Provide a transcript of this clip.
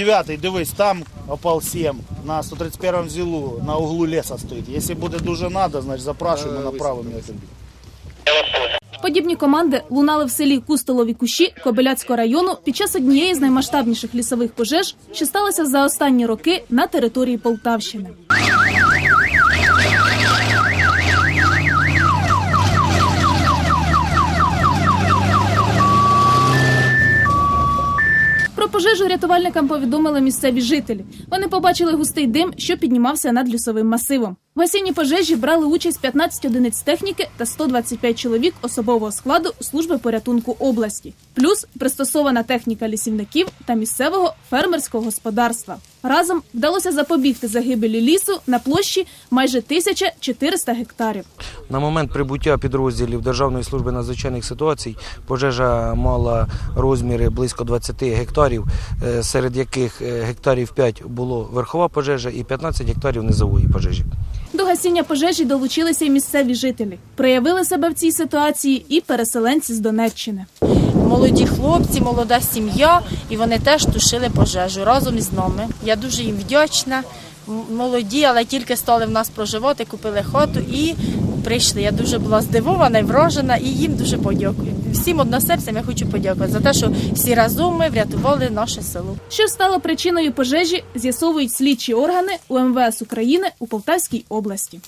Дев'ятий, дивись, там опал 7 на 131 зілу на углу леса стоїть. Якщо буде дуже надо, значить запрашуємо, направимо його тобі. Подібні команди лунали в селі Кустолові Кущі Кобиляцького району під час однієї з наймасштабніших лісових пожеж, що сталося за останні роки на території Полтавщини. Пожежу рятувальникам повідомили місцеві жителі. Вони побачили густий дим, що піднімався над лісовим масивом. В гасінні пожежі брали участь 15 одиниць техніки та 125 чоловік особового складу служби порятунку області, плюс пристосована техніка лісівників та місцевого фермерського господарства. Разом вдалося запобігти загибелі лісу на площі майже 1400 гектарів. На момент прибуття підрозділів Державної служби надзвичайних ситуацій пожежа мала розміри близько 20 гектарів, е, серед яких е, гектарів 5 було верхова пожежа і 15 гектарів низової пожежі. До гасіння пожежі долучилися й місцеві жителі. Проявили себе в цій ситуації і переселенці з Донеччини. Молоді хлопці, молода сім'я, і вони теж тушили пожежу разом із нами. Я дуже їм вдячна. Молоді, але тільки стали в нас проживати, купили хату і прийшли. Я дуже була здивована і вражена, і їм дуже подякую. Всім односельцям я хочу подякувати за те, що всі разом ми врятували наше село. Що стало причиною пожежі, з'ясовують слідчі органи УМВС України у Полтавській області.